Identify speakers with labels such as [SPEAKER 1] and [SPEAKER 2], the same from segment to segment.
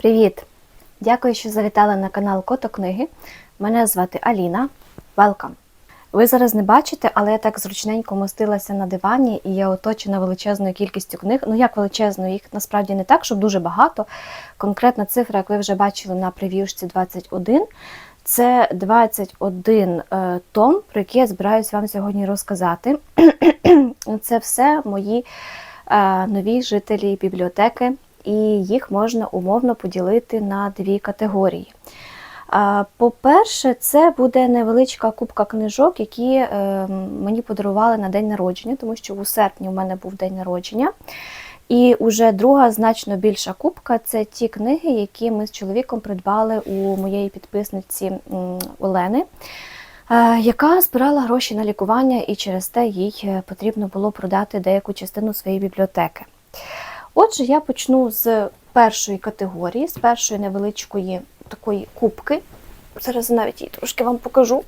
[SPEAKER 1] Привіт! Дякую, що завітали на канал Котокниги. Мене звати Аліна. Welcome! Ви зараз не бачите, але я так зручненько мостилася на дивані і я оточена величезною кількістю книг. Ну як величезною, їх насправді не так, щоб дуже багато. Конкретна цифра, як ви вже бачили на прев'юшці 21, це 21 е, том, про який я збираюсь вам сьогодні розказати. Це все мої е, нові жителі бібліотеки, і їх можна умовно поділити на дві категорії. По-перше, це буде невеличка кубка книжок, які е, мені подарували на день народження, тому що у серпні у мене був день народження. І вже друга значно більша кубка це ті книги, які ми з чоловіком придбали у моєї підписниці Олени, е, яка збирала гроші на лікування, і через те їй е, потрібно було продати деяку частину своєї бібліотеки. Отже, я почну з першої категорії, з першої невеличкої такої кубки. Зараз навіть її трошки вам покажу.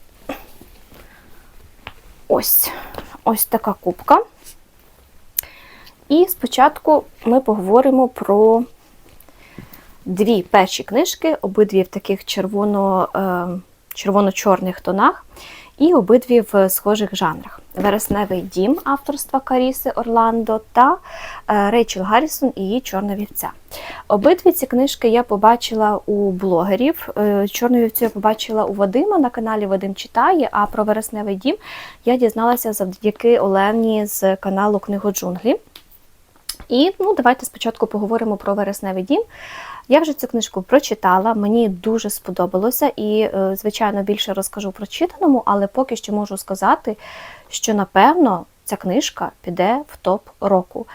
[SPEAKER 1] Ось ось така кубка. І спочатку ми поговоримо про дві перші книжки, обидві в таких е, червоно-чорних тонах, і обидві в схожих жанрах. Вересневий дім авторства Каріси Орландо та е, Рейчел Гаррісон і її Чорна вівця. Обидві ці книжки я побачила у блогерів. Е, Чорну вівцю я побачила у Вадима на каналі Вадим читає, а про Вересневий дім я дізналася завдяки Олені з каналу Книгоджунглі. І ну, давайте спочатку поговоримо про Вересневий дім. Я вже цю книжку прочитала, мені дуже сподобалося і, е, звичайно, більше розкажу про читаному, але поки що можу сказати, що напевно ця книжка піде в топ року.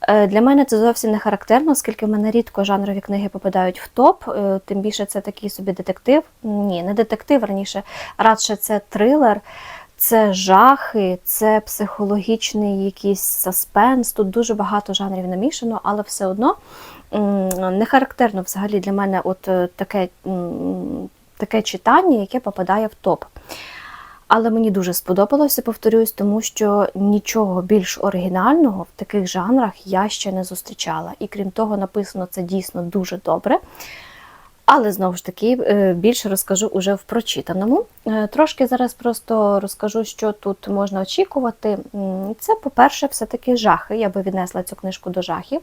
[SPEAKER 1] Е, Для мене це зовсім не характерно, оскільки в мене рідко жанрові книги попадають в топ, е, тим більше це такий собі детектив. Ні, не детектив раніше, радше це трилер. Це жахи, це психологічний якийсь саспенс. Тут дуже багато жанрів намішано, але все одно не характерно взагалі для мене от е, таке, таке читання, яке попадає в топ. Але мені дуже сподобалося, повторюсь, тому що нічого більш оригінального в таких жанрах я ще не зустрічала. І крім того, написано це дійсно дуже добре. Але знову ж таки е, більше розкажу уже в прочитаному. Е, трошки зараз просто розкажу, що тут можна очікувати. Це, по-перше, все-таки жахи. Я би віднесла цю книжку до жахів.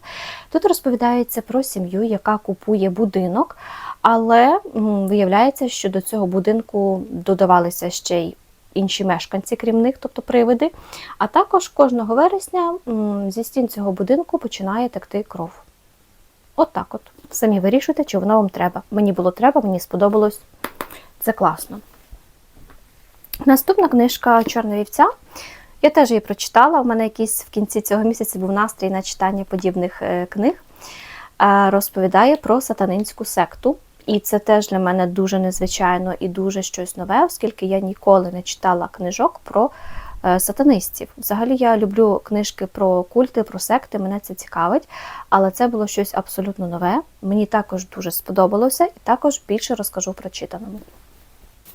[SPEAKER 1] Тут розповідається про сім'ю, яка купує будинок, але виявляється, що до цього будинку додавалися ще й інші мешканці, крім них, тобто привиди. А також кожного вересня зі стін цього будинку починає текти кров. От так от. Самі вирішуйте, чи воно вам треба. Мені було треба, мені сподобалось. Це класно. Наступна книжка Чорна вівця. Я теж її прочитала. У мене якийсь в кінці цього місяця був настрій на читання подібних е, книг. Розповідає про сатанинську секту. І це теж для мене дуже незвичайно і дуже щось нове, оскільки я ніколи не читала книжок про сатанистів. Взагалі я люблю книжки про культи, про секти, мене це цікавить, але це було щось абсолютно нове. Мені також дуже сподобалося, і також більше розкажу про читаному.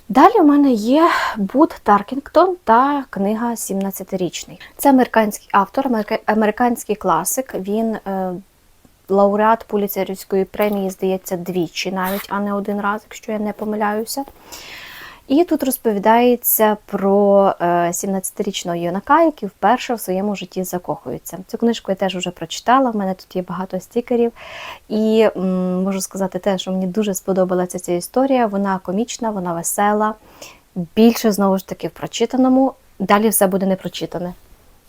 [SPEAKER 1] Далі у мене є Буд Таркінгтон та книга 17-річний. Це американський автор, американський класик. Він е, лауреат Пуліцерівської премії, здається, двічі навіть, а не один раз, якщо я не помиляюся. І тут розповідається про 17-річного е, юнака, який вперше в своєму житті закохується. Цю книжку я теж вже прочитала, в мене тут є багато стікерів. І можу сказати те, що мені дуже сподобалася ця історія. Вона комічна, вона весела. Більше, знову ж таки, в прочитаному. Далі все буде не прочитане.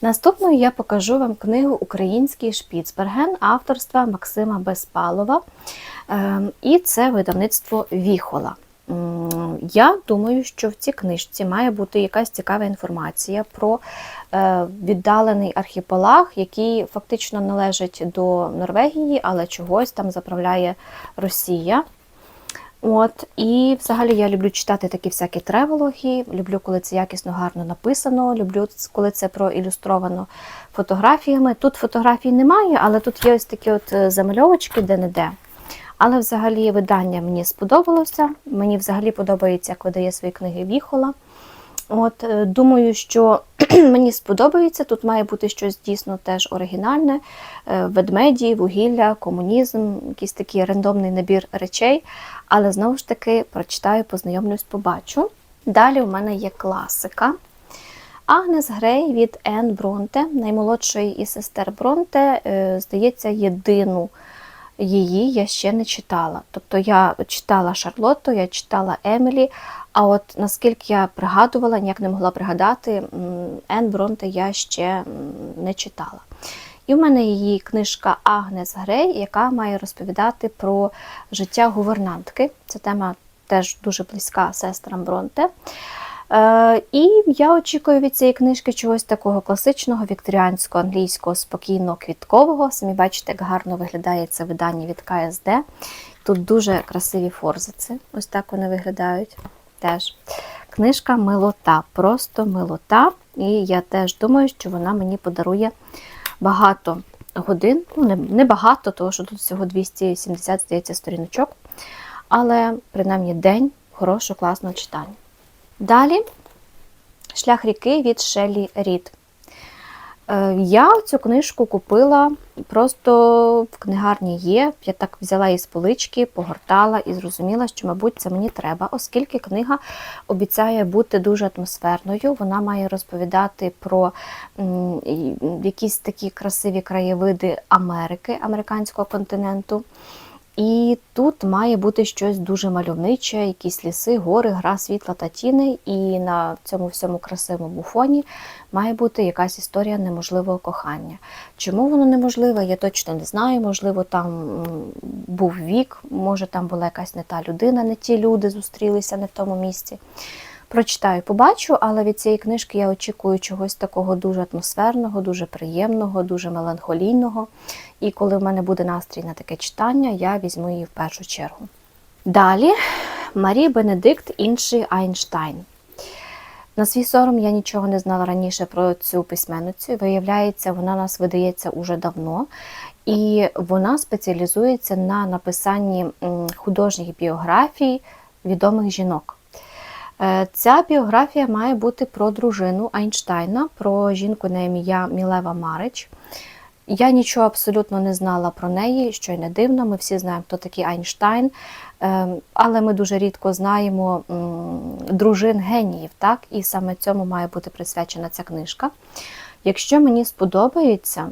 [SPEAKER 1] Наступною я покажу вам книгу Український Шпіцберген авторства Максима Безпалова. Ем, і це видавництво Віхола. Я думаю, що в цій книжці має бути якась цікава інформація про е, віддалений архіпелаг, який фактично належить до Норвегії, але чогось там заправляє Росія. От, І взагалі я люблю читати такі всякі тревелоги, люблю, коли це якісно гарно написано, люблю, коли це проілюстровано фотографіями. Тут фотографій немає, але тут є ось такі от е, замальовочки де-не-де. Але взагалі видання мені сподобалося. Мені взагалі подобається, як видає свої книги Віхола. От, е, Думаю, що мені сподобається. Тут має бути щось дійсно теж оригінальне: Е, ведмеді, вугілля, комунізм, якийсь такий рандомний набір речей. Але знову ж таки прочитаю, познайомлюсь, побачу. Далі у мене є класика. Агнес Грей від Енн Бронте, наймолодшої із сестер Бронте, е, здається, єдину її я ще не читала. Тобто я читала Шарлотту, я читала Емілі, а от наскільки я пригадувала, ніяк не могла пригадати, м, Енн Бронте я ще не читала. І в мене її книжка Агнес Грей, яка має розповідати про життя гувернантки. Ця тема теж дуже близька сестрам Бронте. Е, і я очікую від цієї книжки чогось такого класичного, вікторіанського, англійського, спокійно квіткового. Самі бачите, як гарно виглядає це видання від КСД. Тут дуже красиві форзици. Ось так вони виглядають. Теж. Книжка милота, просто милота. І я теж думаю, що вона мені подарує багато годин. Ну, не багато, тому що тут всього 270, здається, сторіночок. Але принаймні день хорошого, класного читання. Далі Шлях ріки від Шелі Рід. Е, Я цю книжку купила просто в книгарні є. Я так взяла її з полички, погортала і зрозуміла, що, мабуть, це мені треба, оскільки книга обіцяє бути дуже атмосферною. Вона має розповідати про якісь такі красиві краєвиди Америки, американського континенту. І тут має бути щось дуже мальовниче, якісь ліси, гори, гра світла та тіни. І на цьому всьому красивому фоні має бути якась історія неможливого кохання. Чому воно неможливе, я точно не знаю. Можливо, там був вік, може там була якась не та людина, не ті люди зустрілися не в тому місці. Прочитаю, побачу, але від цієї книжки я очікую чогось такого дуже атмосферного, дуже приємного, дуже меланхолійного. І коли в мене буде настрій на таке читання, я візьму її в першу чергу. Далі Марі Бенедикт, інший Айнштайн. На свій сором я нічого не знала раніше про цю письменницю. Виявляється, вона нас видається уже давно, і вона спеціалізується на написанні художніх біографій відомих жінок. Е, Ця біографія має бути про дружину Айнштайна, про жінку на ім'я Мілева Марич. Я нічого абсолютно не знала про неї, що й не дивно. Ми всі знаємо, хто такий Айнштайн, Ем, але ми дуже рідко знаємо дружин геніїв, так? І саме цьому має бути присвячена ця книжка. Якщо мені сподобається,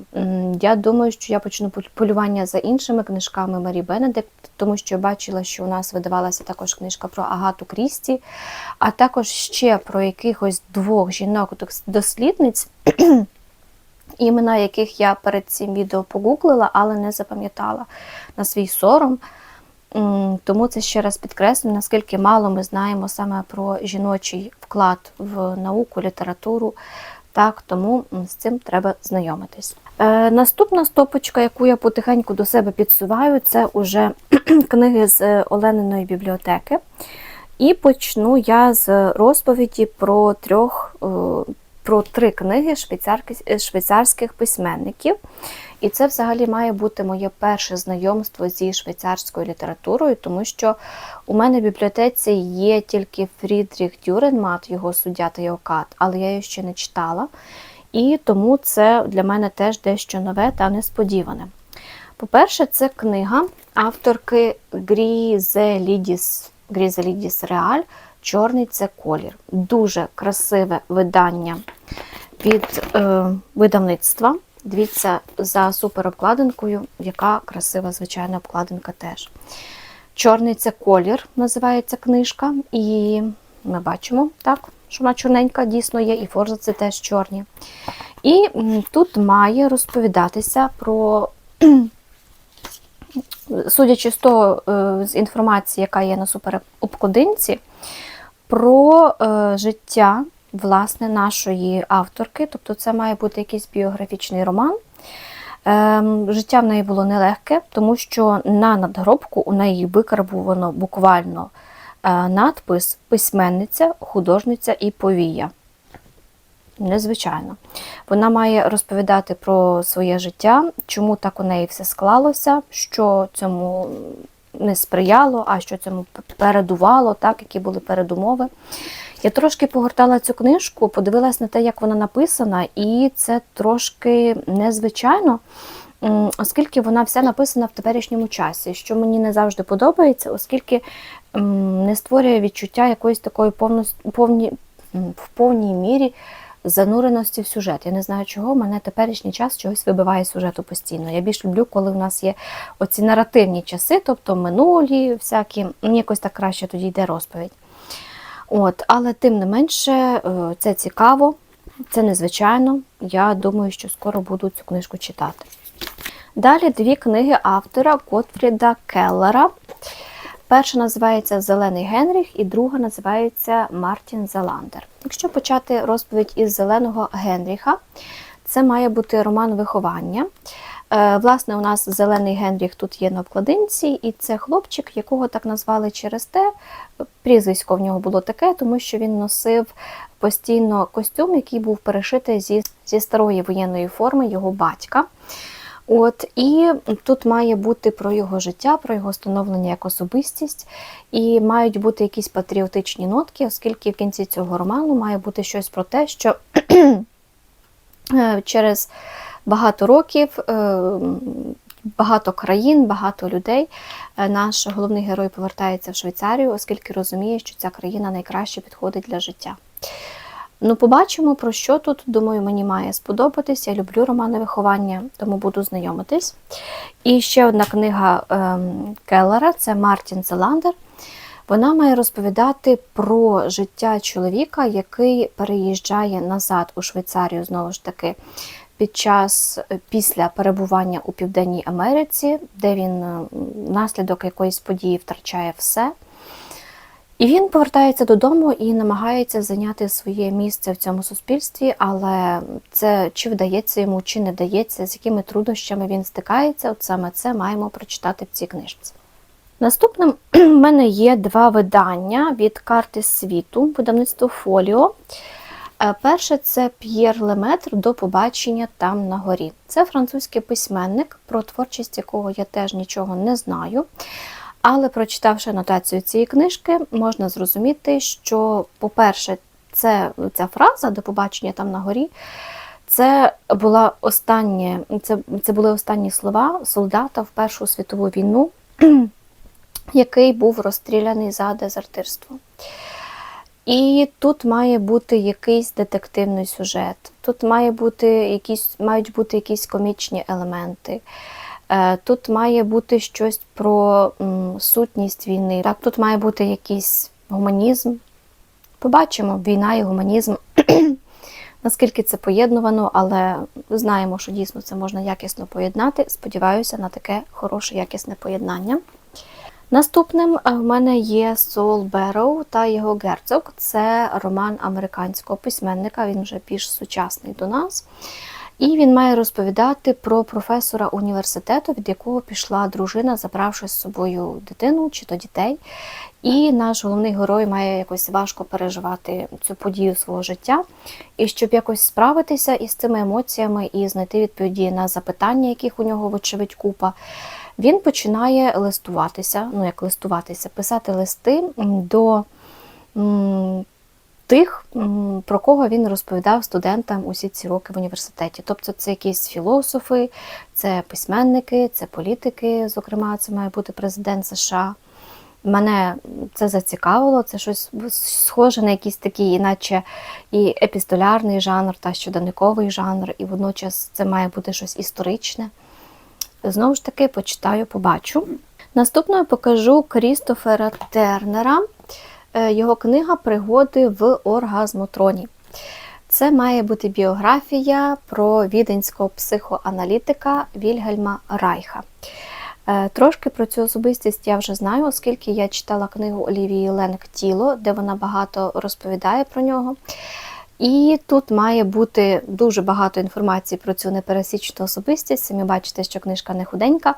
[SPEAKER 1] я думаю, що я почну полювання за іншими книжками Марі Бенедикт, тому що я бачила, що у нас видавалася також книжка про Агату Крісті, а також ще про якихось двох жінок-дослідниць, імена яких я перед цим відео погуглила, але не запам'ятала на свій сором. Тому це ще раз підкреслю, наскільки мало ми знаємо саме про жіночий вклад в науку, літературу. Так, тому з цим треба знайомитись. Е, наступна стопочка, яку я потихеньку до себе підсуваю, це уже книги з е, Олениної бібліотеки. І почну я з розповіді про трьох, е, про три книги е, швейцарських письменників. І це взагалі має бути моє перше знайомство зі швейцарською літературою, тому що у мене в бібліотеці є тільки Фрідріх Дюренмат, його суддя та його кат, але я її ще не читала. І тому це для мене теж дещо нове та несподіване. По-перше, це книга авторки Грізелідіс, Грізелідіс Реаль Чорний це колір. Дуже красиве видання від е, видавництва. Дивіться за суперобкладинкою, яка красива, звичайна обкладинка теж. Чорний це колір, називається книжка. І ми бачимо, так, що вона чорненька дійсно є, і форзаци теж чорні. І тут має розповідатися про, судячи з того, е, з інформації, яка є на суперобкладинці, про е, життя власне нашої авторки. Тобто це має бути якийсь біографічний роман. Ем, Життя в неї було нелегке, тому що на надгробку у неї викарбувано буквально е, надпис письменниця, художниця і повія. Незвичайно. Вона має розповідати про своє життя, чому так у неї все склалося, що цьому не сприяло, а що цьому передувало, так, які були передумови. Я трошки погортала цю книжку, подивилась на те, як вона написана, і це трошки незвичайно, оскільки вона вся написана в теперішньому часі, що мені не завжди подобається, оскільки не створює відчуття якоїсь такої повні, в повній мірі зануреності в сюжет. Я не знаю, чого мене теперішній час чогось вибиває сюжету постійно. Я більш люблю, коли в нас є оці наративні часи, тобто минулі, всякі, мені якось так краще тоді йде розповідь. От, але тим не менше, е, це цікаво, це незвичайно. Я думаю, що скоро буду цю книжку читати. Далі дві книги автора Готфріда Келлера. Перша називається Зелений Генріх і друга називається Мартін Заландер. Якщо почати розповідь із Зеленого Генріха, це має бути роман виховання. Е, Власне, у нас зелений Генріх тут є на обкладинці, і це хлопчик, якого так назвали через те. Прізвисько в нього було таке, тому що він носив постійно костюм, який був перешитий зі, зі старої воєнної форми його батька. От і тут має бути про його життя, про його становлення як особистість, і мають бути якісь патріотичні нотки, оскільки в кінці цього роману має бути щось про те, що е, через багато років, е, багато країн, багато людей е, наш головний герой повертається в Швейцарію, оскільки розуміє, що ця країна найкраще підходить для життя. Ну, побачимо, про що тут. Думаю, мені має сподобатись. Я люблю романи виховання, тому буду знайомитись. І ще одна книга ем, Келлера це Мартін Зеландер. Вона має розповідати про життя чоловіка, який переїжджає назад у Швейцарію знову ж таки під час е, після перебування у Південній Америці, де він е, внаслідок якоїсь події втрачає все. І він повертається додому і намагається зайняти своє місце в цьому суспільстві, але це чи вдається йому, чи не вдається, з якими труднощами він стикається, от саме це маємо прочитати в цій книжці. Наступним в мене є два видання від карти світу, видавництво Фоліо. Е, Перше це П'єр Леметр до побачення там на горі. Це французький письменник, про творчість якого я теж нічого не знаю. Але прочитавши анотацію цієї книжки, можна зрозуміти, що, по-перше, це ця фраза до побачення там на горі. Це була останнє, це, це були останні слова солдата в Першу світову війну, який був розстріляний за дезертирство. І тут має бути якийсь детективний сюжет, тут має бути якісь, мають бути якісь комічні елементи. Е, Тут має бути щось про сутність війни. Так, тут має бути якийсь гуманізм. Побачимо, війна і гуманізм. Наскільки це поєднувано, але знаємо, що дійсно це можна якісно поєднати. Сподіваюся на таке хороше якісне поєднання. Наступним е, в мене є Сол Берроу та його герцог. Це роман американського письменника, він вже більш сучасний до нас. І він має розповідати про професора університету, від якого пішла дружина, забравши з собою дитину чи то дітей. І наш головний герой має якось важко переживати цю подію свого життя. І щоб якось справитися із цими емоціями і знайти відповіді на запитання, яких у нього, вочевидь, купа, він починає листуватися, ну як листуватися, писати листи до тих, про кого він розповідав студентам усі ці роки в університеті. Тобто це якісь філософи, це письменники, це політики, зокрема, це має бути президент США. Мене це зацікавило, це щось схоже на якийсь такий, наче і епістолярний жанр, та щоденниковий жанр, і водночас це має бути щось історичне. Знову ж таки, почитаю, побачу. Наступною покажу Крістофера Тернера. Е, Його книга Пригоди в оргазмотроні. Це має бути біографія про віденського психоаналітика Вільгельма Райха. Е, Трошки про цю особистість я вже знаю, оскільки я читала книгу Олівії Ленг Тіло, де вона багато розповідає про нього. І тут має бути дуже багато інформації про цю непересічну особистість. Самі бачите, що книжка не худенька.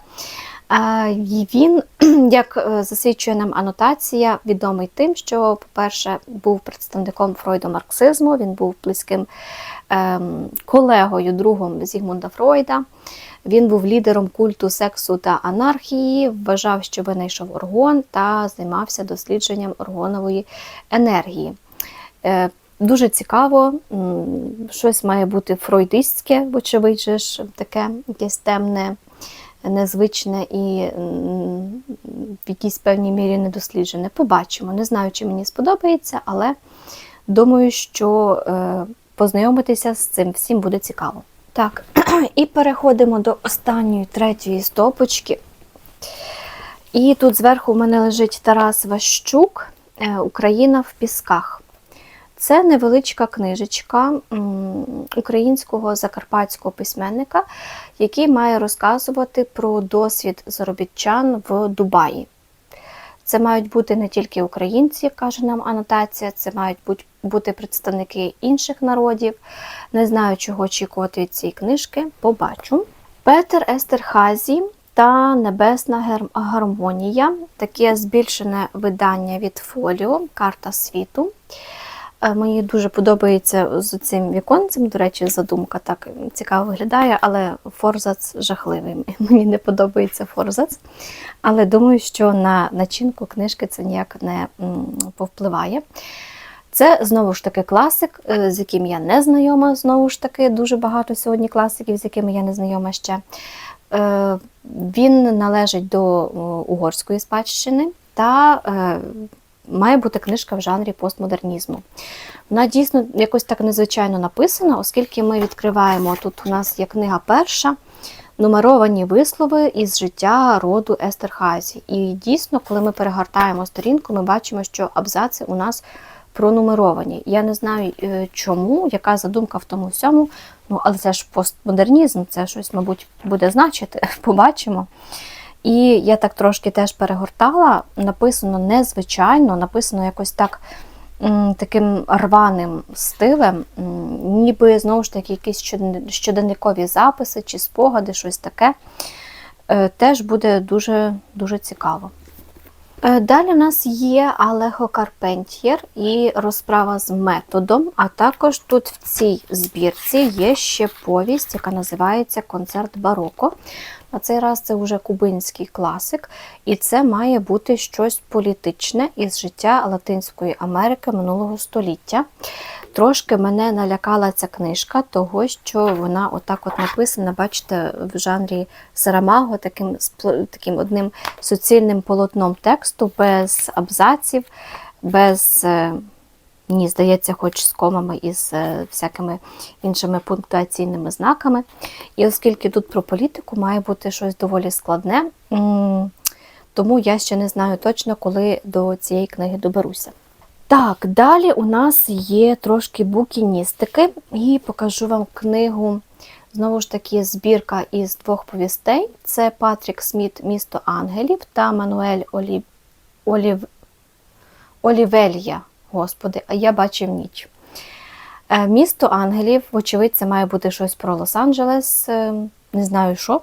[SPEAKER 1] Е, Він, як е, засвідчує нам анотація, відомий тим, що, по-перше, був представником фройдомарксизму, він був близьким ем, колегою, другом Зігмунда Фройда. Він був лідером культу сексу та анархії, вважав, що винайшов оргон та займався дослідженням оргонової енергії. Дуже цікаво, щось має бути фройдистське, вочевидь, ж, таке якесь темне, незвичне і в якійсь певній мірі недосліджене. Побачимо. Не знаю, чи мені сподобається, але думаю, що е, познайомитися з цим всім буде цікаво. Так, і переходимо до останньої третьої стопочки. І тут зверху в мене лежить Тарас Ващук е, Україна в пісках. Це невеличка книжечка українського закарпатського письменника, який має розказувати про досвід заробітчан в Дубаї. Це мають бути не тільки українці, як каже нам анотація, це мають бути- представники інших народів. Не знаю, чого очікувати від цієї книжки, побачу. Петер Естерхазі та Небесна гармонія таке збільшене видання від Фоліо Карта світу. Е, Мені дуже подобається з цим віконцем. До речі, задумка так цікаво виглядає, але форзац жахливий. Мені не подобається форзац. Але думаю, що на начинку книжки це ніяк не повпливає. Це знову ж таки класик, е, з яким я не знайома. Знову ж таки, дуже багато сьогодні класиків, з якими я не знайома ще. Е, Він належить до угорської спадщини та має бути книжка в жанрі постмодернізму. Вона дійсно якось так незвичайно написана, оскільки ми відкриваємо тут у нас є книга перша. Нумеровані вислови із життя роду Естерхазі. І дійсно, коли ми перегортаємо сторінку, ми бачимо, що абзаци у нас пронумеровані. Я не знаю е, чому, яка задумка в тому всьому. Ну, але це ж постмодернізм, це щось, мабуть, буде значити, побачимо. І я так трошки теж перегортала, написано незвичайно, написано якось так таким рваним стилем, ніби знову ж таки якісь щоденникові записи чи спогади, щось таке. Е, Теж буде дуже, дуже цікаво. Е, Далі у нас є Алехо Карпентьєр і розправа з методом. А також тут в цій збірці є ще повість, яка називається Концерт бароко. На цей раз це вже кубинський класик, і це має бути щось політичне із життя Латинської Америки минулого століття. Трошки мене налякала ця книжка, того що вона отак от написана, бачите, в жанрі Сарамаго, таким, таким одним суцільним полотном тексту, без абзаців, без, мені здається, хоч з комами і з е, всякими іншими пунктуаційними знаками. І оскільки тут про політику має бути щось доволі складне, тому я ще не знаю точно, коли до цієї книги доберуся. Так, далі у нас є трошки букіністики, і покажу вам книгу. Знову ж таки, збірка із двох повістей: це Патрік Сміт Місто ангелів та Мануель Олі... Олів... Олівелья. Господи, а я бачив ніч. Е, Місто ангелів, вочевидь, це має бути щось про Лос-Анджелес, е, не знаю що.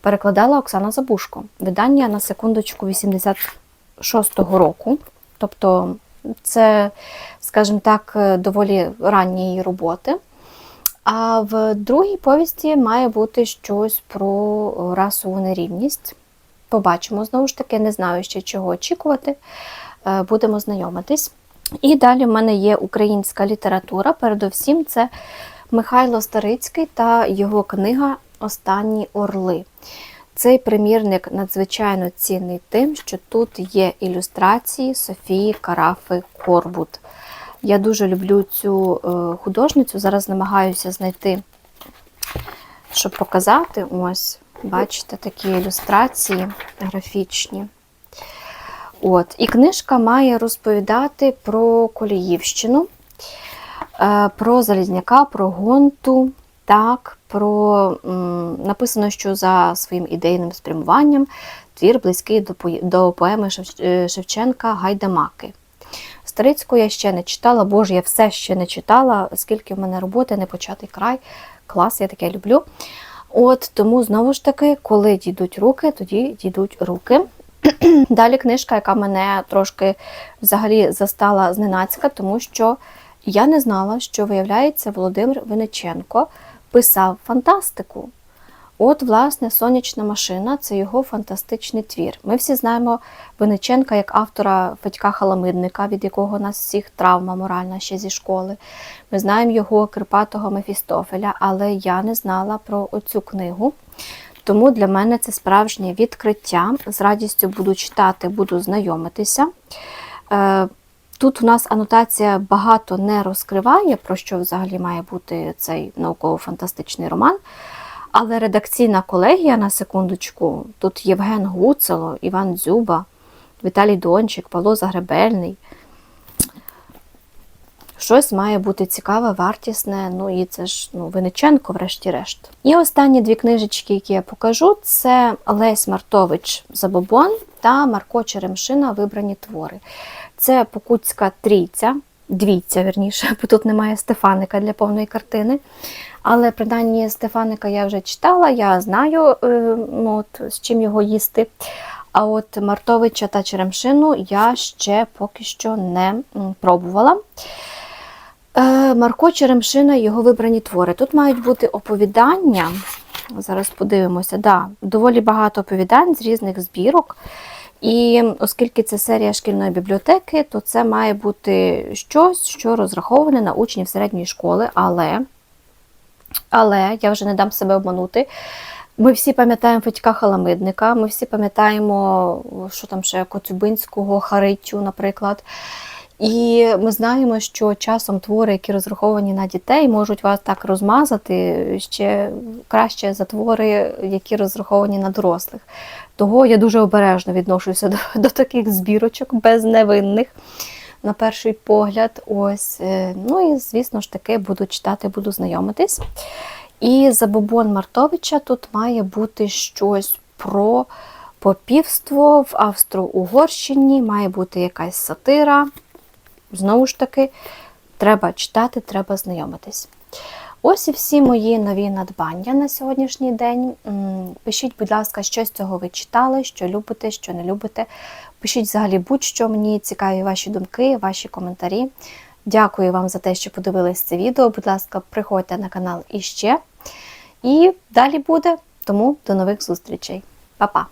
[SPEAKER 1] Перекладала Оксана Забушко. Видання на секундочку 86-го року. Тобто це, скажімо так, е, доволі ранні її роботи. А в другій повісті має бути щось про расову нерівність. Побачимо знову ж таки, не знаю ще чого очікувати. Е, Будемо знайомитись. І далі в мене є українська література. Передовсім це Михайло Старицький та його книга Останні орли. Цей примірник надзвичайно цінний тим, що тут є ілюстрації Софії Карафи Корбут. Я дуже люблю цю е, художницю. Зараз намагаюся знайти, щоб показати. Ось, бачите, такі ілюстрації графічні. От. І книжка має розповідати про Коліївщину, е, про Залізняка, про Гонту, так, про написано, що за своїм ідейним спрямуванням твір близький до, поеми е, Шевченка Гайдамаки. Старицьку я ще не читала, боже, я все ще не читала, оскільки в мене роботи не початий край. Клас, я таке люблю. От тому знову ж таки, коли дійдуть руки, тоді дійдуть руки. Далі книжка, яка мене трошки взагалі застала зненацька, тому що я не знала, що виявляється, Володимир Винниченко писав фантастику. От, власне, сонячна машина це його фантастичний твір. Ми всі знаємо Винниченка як автора Федька Халамидника, від якого у нас всіх травма моральна ще зі школи. Ми знаємо його Кирпатого Мефістофеля, але я не знала про оцю книгу. Тому для мене це справжнє відкриття. З радістю буду читати, буду знайомитися. Тут у нас анотація багато не розкриває, про що взагалі має бути цей науково-фантастичний роман. Але редакційна колегія на секундочку, тут Євген Гуцело, Іван Дзюба, Віталій Дончик, Павло Загребельний. Щось має бути цікаве, вартісне, ну і це ж ну, Винниченко, врешті-решт. І останні дві книжечки, які я покажу, це Лесь Мартович Забобон та Марко Черемшина Вибрані твори. Це Покутська трійця, двійця, верніше, бо тут немає Стефаника для повної картини. Але принаймні Стефаника я вже читала, я знаю, е, ну, от, з чим його їсти. А от Мартовича та Черемшину я ще поки що не пробувала. Е, Марко Черемшина його вибрані твори. Тут мають бути оповідання. Зараз подивимося, да, доволі багато оповідань з різних збірок. І оскільки це серія шкільної бібліотеки, то це має бути щось, що розраховане на учнів середньої школи, але, але я вже не дам себе обманути. Ми всі пам'ятаємо Федька Халамидника, ми всі пам'ятаємо, що там ще Коцюбинського, Харитю, наприклад. І ми знаємо, що часом твори, які розраховані на дітей, можуть вас так розмазати ще краще за твори, які розраховані на дорослих. Того я дуже обережно відношуся до, до таких збірочок безневинних. На перший погляд, ось. е, Ну і, звісно ж таки, буду читати, буду знайомитись. І Забобон Мартовича тут має бути щось про попівство в Австро-Угорщині, має бути якась сатира. Знову ж таки, треба читати, треба знайомитись. Ось і всі мої нові надбання на сьогоднішній день. Пишіть, будь ласка, що з цього ви читали, що любите, що не любите. Пишіть взагалі будь-що, мені цікаві ваші думки, ваші коментарі. Дякую вам за те, що подивились це відео. Будь ласка, приходьте на канал іще. І далі буде. Тому до нових зустрічей. Па-па!